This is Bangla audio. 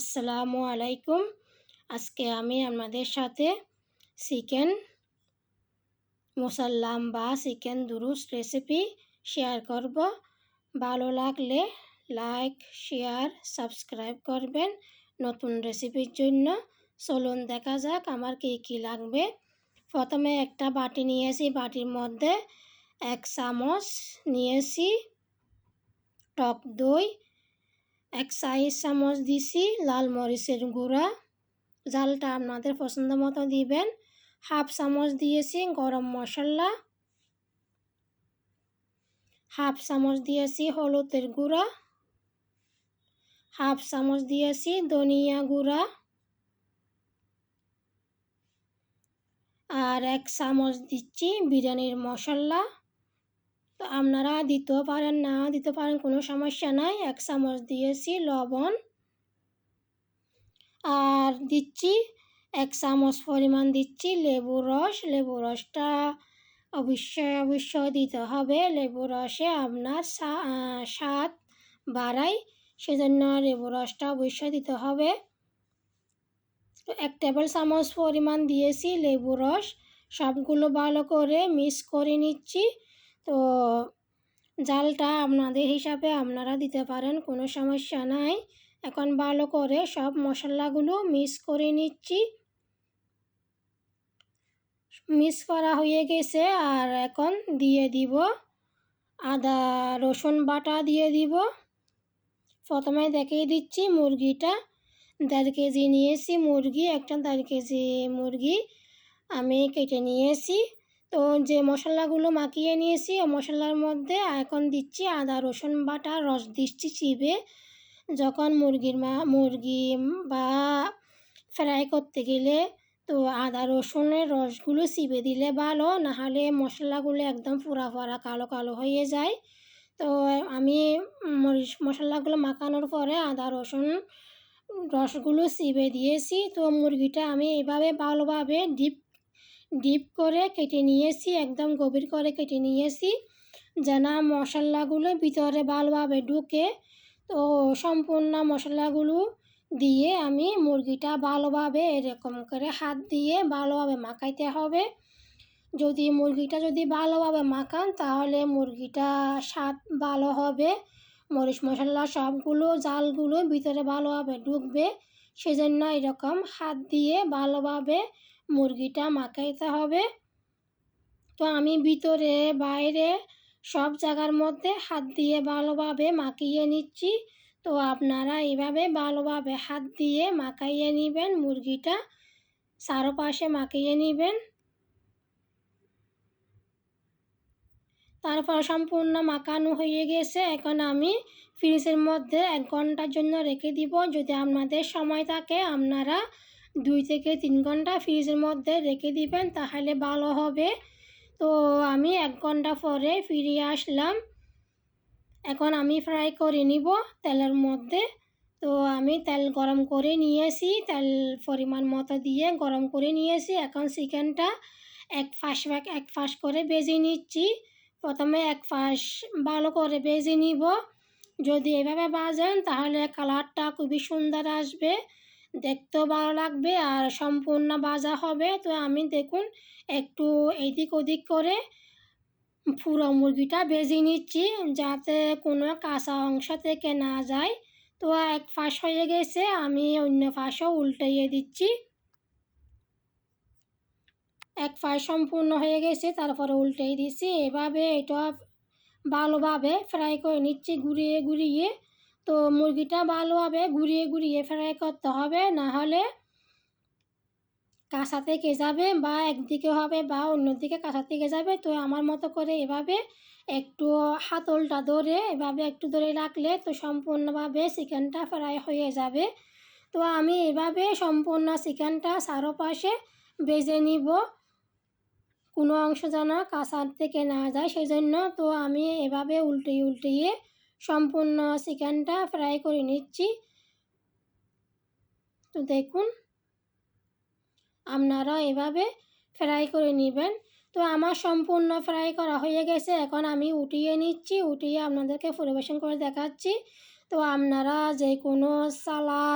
আসসালামু আলাইকুম। আজকে আমি আপনাদের সাথে চিকেন মুসাল্লাম বা চিকেন দুরুস রেসিপি শেয়ার করব। ভালো লাগলে লাইক শেয়ার সাবস্ক্রাইব করবেন নতুন রেসিপির জন্য। চলুন দেখা যাক আমার কী কী লাগবে। প্রথমে একটা বাটি নিয়েছি, বাটির মধ্যে এক চামচ নিয়েছি টক দই এক সাইজ চামচ দিছি, লাল মরিচের গুঁড়া। জালটা আপনাদের পছন্দ মতো দিবেন। হাফ চামচ দিয়েছি গরম মশলা। হাফ চামচ দিয়েছি হলুদের গুঁড়া। হাফ চামচ দিয়েছি ধনিয়া গুঁড়া। আর এক চামচ দিচ্ছি বিরিয়ানির মশলা। তো আপনারা দিতেও পারেন না, দিতে পারেন, কোনো সমস্যা নাই। এক চামচ দিয়েছি লবণ। আর দিচ্ছি এক চামচ পরিমাণ দিচ্ছি লেবু রস। লেবু রসটা অবশ্যই অবশ্যই দিতে হবে। লেবু রসে আপনার স্বাদ বাড়ায়। সেজন্য লেবু রসটা অবশ্যই দিতে হবে। তো এক টেবিল চামচ পরিমাণ দিয়েছি লেবু রস। সবগুলো ভালো করে মিক্স করে নিচ্ছি। তো জালটা আপনাদের হিসাবে আপনারা দিতে পারেন, কোনো সমস্যা নাই। এখন ভালো করে সব মশলাগুলো মিক্স করে নিচ্ছি। মিক্স করা হয়ে গেছে আর এখন দিয়ে দিব আদা, রসুন বাটা দিয়ে দিব। প্রথমে দেখিয়ে দিচ্ছি মুরগিটা। দেড় কেজি নিয়েছি মুরগি, একটা দেড় কেজি মুরগি আমি কেটে নিয়েছি। তো যে মশলাগুলো মাখিয়ে নিয়েছি, ও মশলার মধ্যে এখন দিচ্ছি আদা, রসুন বাটা, রস দিচ্ছি চিবে যখন মুরগির মা, মুরগি বা ফ্রাই করতে গেলে তো আদা, রসুনের রসগুলো চিবে দিলে ভালো, নাহলে মশলাগুলো একদম পুরা পুরা কালো কালো হয়ে যায়। তো আমি মশলাগুলো মাখানোর পরে আদা, রসুন রসগুলো চিবে দিয়েছি। তো মুরগিটা আমি এভাবে ভালোভাবে ডিপ ডিপ করে কেটে নিয়েছি, একদম গভীর করে কেটে নিয়েছি। যেন মশলাগুলো ভিতরে ভালোভাবে ঢুকে, তো সম্পূর্ণ মশলাগুলো দিয়ে আমি মুরগিটা ভালোভাবে এরকম করে হাত দিয়ে ভালোভাবে মাখাইতে হবে। যদি মুরগিটা যদি ভালোভাবে মাখান, তাহলে মুরগিটা স্বাদ ভালো হবে। মরিচ মশলা সবগুলো, জালগুলো ভিতরে ভালোভাবে ঢুকবে। সেজন্য এরকম হাত দিয়ে ভালোভাবে মুরগিটা মাখাইতে হবে। তো আমি ভিতরে, বাইরে সব জায়গার মধ্যে হাত দিয়ে ভালোভাবে মাখিয়ে নিচ্ছি। তো আপনারা এইভাবে ভালোভাবে হাত দিয়ে মাখাইয়ে নেবেন, মুরগিটা চারপাশে মাখিয়ে নেবেন। তারপর সম্পূর্ণ মাখানো হয়ে গেছে। এখন আমি ফ্রিজের মধ্যে এক ঘণ্টার জন্য রেখে দিব। যদি আপনাদের সময় থাকে, আপনারা দুই থেকে তিন ঘণ্টা ফ্রিজের মধ্যে রেখে দিবেন, তাহলে ভালো হবে। তো আমি এক ঘণ্টা পরে ফিরে আসলাম। এখন আমি ফ্রাই করে নিব তেলের মধ্যে। তো আমি তেল গরম করে নিয়েছি, তেল পরিমাণ মতো দিয়ে গরম করে নিয়েছি। এখন চিকেনটা এক ফাঁস এক ফাঁস করে বেজে নিচ্ছি। প্রথমে এক ফাঁস ভালো করে বেজে নিব। যদি এভাবে বাজেন, তাহলে কালারটা খুবই সুন্দর আসবে। দেখতেও ভালো লাগবে আর সম্পূর্ণ বাজা হবে। তো আমি দেখুন, একটু এদিক ওদিক করে পুরো মুরগিটা বেজে নিচ্ছি যাতে কোনো কাঁচা অংশ থেকে না যায়। তো এক ফাঁস হয়ে গেছে, আমি অন্য ফাঁসও উল্টাইয়ে দিচ্ছি। এক সম্পূর্ণ হয়ে গেছে, তারপরে উল্টেই দিচ্ছি এভাবে এটা ভালোভাবে ফ্রাই করে নিচ্ছি, ঘুরিয়ে ঘুরিয়ে। তো মুরগিটা ভালোভাবে ঘুরিয়ে ঘুরিয়ে ফ্রাই করতে হবে, না হলে কাঁচা থেকে যাবে বা একদিকে হবে বা অন্যদিকে কাঁচা থেকে যাবে। তো আমার মতো করে এভাবে একটু হাতলটা ধরে, এভাবে একটু ধরে রাখলে তো সম্পূর্ণভাবে চিকেনটা ফ্রাই হয়ে যাবে। তো আমি এভাবে সম্পূর্ণ চিকেনটা চারোপাশে বেজে নিব। কোনো অংশ যেন কাঁচার থেকে না যায়। সেই জন্য তো আমি এভাবে উল্টিয়ে উল্টিয়ে সম্পূর্ণ চিকেনটা ফ্রাই করে নিচ্ছি। তো দেখুন, আপনারা এভাবে ফ্রাই করে নেবেন। তো আমার সম্পূর্ণ ফ্রাই করা হয়ে গেছে। এখন আমি উঠিয়ে নিচ্ছি, উঠিয়ে আপনাদেরকে পরিবেশন করে দেখাচ্ছি। তো আপনারা যে কোনো সালাদ